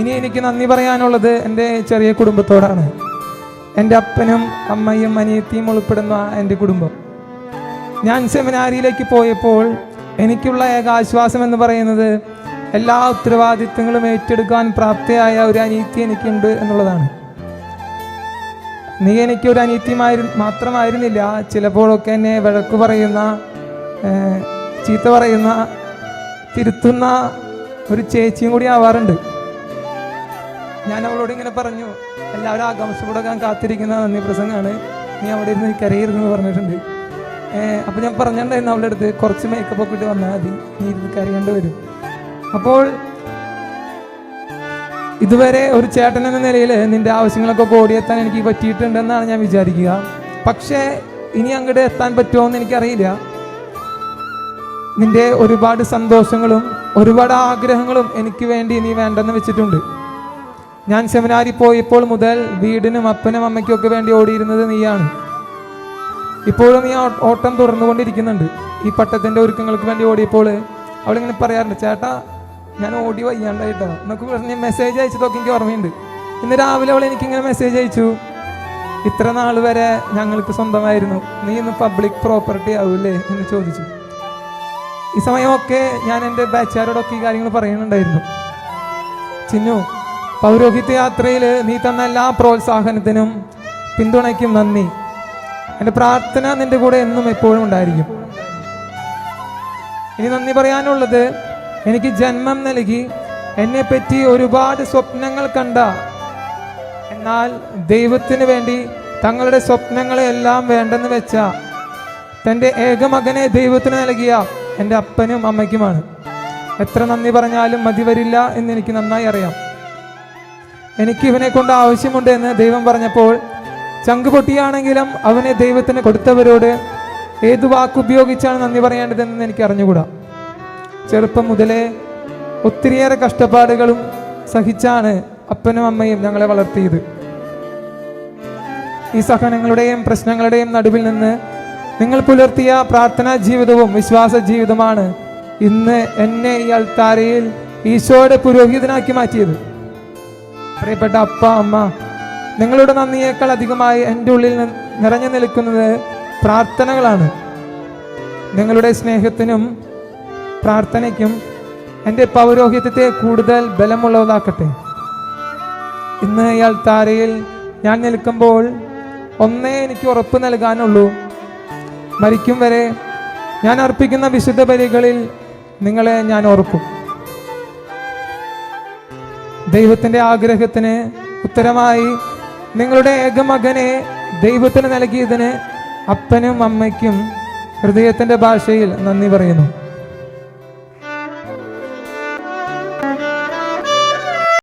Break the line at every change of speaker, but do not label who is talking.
ഇനി എനിക്ക് നന്ദി പറയാനുള്ളത് എന്റെ ചെറിയ കുടുംബത്തോടാണ്. എന്റെ അപ്പനും അമ്മയും അനിയത്തിയും ഉൾപ്പെടുന്ന എന്റെ കുടുംബം. ഞാൻ സെമിനാരിയിലേക്ക് പോയപ്പോൾ എനിക്കുള്ള ഏക ആശ്വാസം എന്ന് പറയുന്നത് എല്ലാ ഉത്തരവാദിത്തങ്ങളും ഏറ്റെടുക്കാൻ പ്രാപ്തിയായ ഒരു അനീതി എനിക്കുണ്ട് എന്നുള്ളതാണ്. നീ എനിക്ക് ഒരു അനീത്യമായി മാത്രമായിരുന്നില്ല ചിലപ്പോഴൊക്കെ എന്നെ വഴക്ക് പറയുന്ന ചീത്ത പറയുന്ന തിരുത്തുന്ന ഒരു ചേച്ചിയും കൂടി ആവാറുണ്ട്. ഞാൻ അവളോട് ഇങ്ങനെ പറഞ്ഞു എല്ലാവരും ആകാംക്ഷയോടെ ഞാൻ കാത്തിരിക്കുന്ന നന്ദി പ്രസംഗമാണ് നീ അവിടെ ഇരുന്ന് കരയിരുന്നെന്ന് പറഞ്ഞിട്ടുണ്ട്. അപ്പോൾ അപ്പൊ ഞാൻ പറഞ്ഞിട്ടുണ്ടായിരുന്നു അവളുടെ അടുത്ത് കുറച്ച് മേക്കപ്പ് ഒക്കെ ഇട്ട് വന്നാൽ മതി നീ ഇരുന്ന് കരയേണ്ടി വരും. അപ്പോൾ ഇതുവരെ ഒരു ചേട്ടൻ എന്ന നിലയിൽ നിന്റെ ആവശ്യങ്ങളൊക്കെ ഓടിയെത്താൻ എനിക്ക് പറ്റിയിട്ടുണ്ടെന്നാണ് ഞാൻ വിചാരിക്കുക. പക്ഷേ ഇനി അങ്ങോട്ട് എത്താൻ പറ്റുമോ എന്ന് എനിക്കറിയില്ല. നിന്റെ ഒരുപാട് സന്തോഷങ്ങളും ഒരുപാട് ആഗ്രഹങ്ങളും എനിക്ക് വേണ്ടി നീ വേണ്ടെന്ന് വെച്ചിട്ടുണ്ട്. ഞാൻ സെമിനാരിൽ പോയപ്പോൾ മുതൽ വീടിനും അപ്പനും അമ്മയ്ക്കും ഒക്കെ വേണ്ടി ഓടിയിരുന്നത് നീയാണ്. ഇപ്പോഴും നീ ഓട്ടം തുടർന്നുകൊണ്ടിരിക്കുന്നുണ്ട്. ഈ പട്ടത്തിന്റെ ഒരുക്കങ്ങൾക്ക് വേണ്ടി ഓടിയപ്പോൾ അവളിങ്ങനെ പറയാറുണ്ട് ചേട്ടാ ഞാൻ ഓടി വയ്യാണ്ടായിട്ടോ. എന്നൊക്കെ പറഞ്ഞ് മെസ്സേജ് അയച്ചതൊക്കെ എനിക്ക് ഓർമ്മയുണ്ട്. ഇന്ന് രാവിലെ അവൾ എനിക്കിങ്ങനെ മെസ്സേജ് അയച്ചു. ഇത്ര നാൾ വരെ ഞങ്ങൾക്ക് സ്വന്തമായിരുന്നു. നീ ഇന്ന് പബ്ലിക് പ്രോപ്പർട്ടി ആവൂലേ എന്ന് ചോദിച്ചു. ഈ സമയമൊക്കെ ഞാൻ എന്റെ ബാച്ചുകാരോടൊക്കെ ഈ കാര്യങ്ങൾ പറയുന്നുണ്ടായിരുന്നു. ചിന്നു പൗരോഹിത്യ യാത്രയിൽ നീ തന്ന എല്ലാ പ്രോത്സാഹനത്തിനും പിന്തുണയ്ക്കും നന്ദി. എന്റെ പ്രാർത്ഥന നിന്റെ കൂടെ എന്നും എപ്പോഴും ഉണ്ടായിരിക്കും. ഇനി നന്ദി പറയാനുള്ളത് എനിക്ക് ജന്മം നൽകി എന്നെ പറ്റി ഒരുപാട് സ്വപ്നങ്ങൾ കണ്ട എന്നാൽ ദൈവത്തിന് വേണ്ടി തങ്ങളുടെ സ്വപ്നങ്ങളെല്ലാം വേണ്ടെന്ന് വെച്ച തന്റെ ഏകമകനെ ദൈവത്തിന് നൽകിയ എന്റെ അപ്പനും അമ്മയ്ക്കുമാണ്. എത്ര നന്ദി പറഞ്ഞാലും മതി വരില്ല എന്ന് എനിക്ക് നന്നായി അറിയാം. എനിക്ക് ഇവനെ കൊണ്ട് ആവശ്യമുണ്ട് എന്ന് ദൈവം പറഞ്ഞപ്പോൾ ചങ്ക് പൊട്ടിയാണെങ്കിലും അവനെ ദൈവത്തിന് കൊടുത്തവരോട് ഏത് വാക്കുപയോഗിച്ചാണ് നന്ദി പറയേണ്ടതെന്ന് എനിക്ക് അറിഞ്ഞുകൂടാ. ചെറുപ്പം മുതലേ ഒത്തിരിയേറെ കഷ്ടപ്പാടുകളും സഹിച്ചാണ് അപ്പനും അമ്മയും ഞങ്ങളെ വളർത്തിയത്. ഈ സഹനങ്ങളുടെയും പ്രശ്നങ്ങളുടെയും നടുവിൽ നിന്ന് നിങ്ങൾ പുലർത്തിയ പ്രാർത്ഥനാ ജീവിതവും വിശ്വാസ ജീവിതമാണ് ഇന്ന് എന്നെ ഈ അൾത്താരയിൽ ഈശോയുടെ പുരോഹിതനാക്കി മാറ്റിയത്. പ്രിയപ്പെട്ട അപ്പ അമ്മ നിങ്ങളുടെ നന്ദിയേക്കാൾ അധികമായി എന്റെ ഉള്ളിൽ നിറഞ്ഞു നിൽക്കുന്നത് പ്രാർത്ഥനകളാണ്. നിങ്ങളുടെ സ്നേഹത്തിനും പ്രാർത്ഥനയ്ക്കും എന്റെ പൗരോഹിത്യത്തെ കൂടുതൽ ബലമുള്ളതാക്കട്ടെ. ഇന്ന് ഇയാൾ താരയിൽ ഞാൻ നിൽക്കുമ്പോൾ ഒന്നേ എനിക്ക് ഉറപ്പ് നൽകാനുള്ളൂ. മരിക്കും വരെ ഞാൻ അർപ്പിക്കുന്ന വിശുദ്ധ ബലികളിൽ നിങ്ങളെ ഞാൻ ഓർക്കും. ദൈവത്തിന്റെ ആഗ്രഹത്തിന് ഉത്തരമായി നിങ്ങളുടെ ഏകമകനെ ദൈവത്തിന് നൽകിയതിന് അപ്പനും അമ്മയ്ക്കും ഹൃദയത്തിന്റെ ഭാഷയിൽ നന്ദി പറയുന്നു.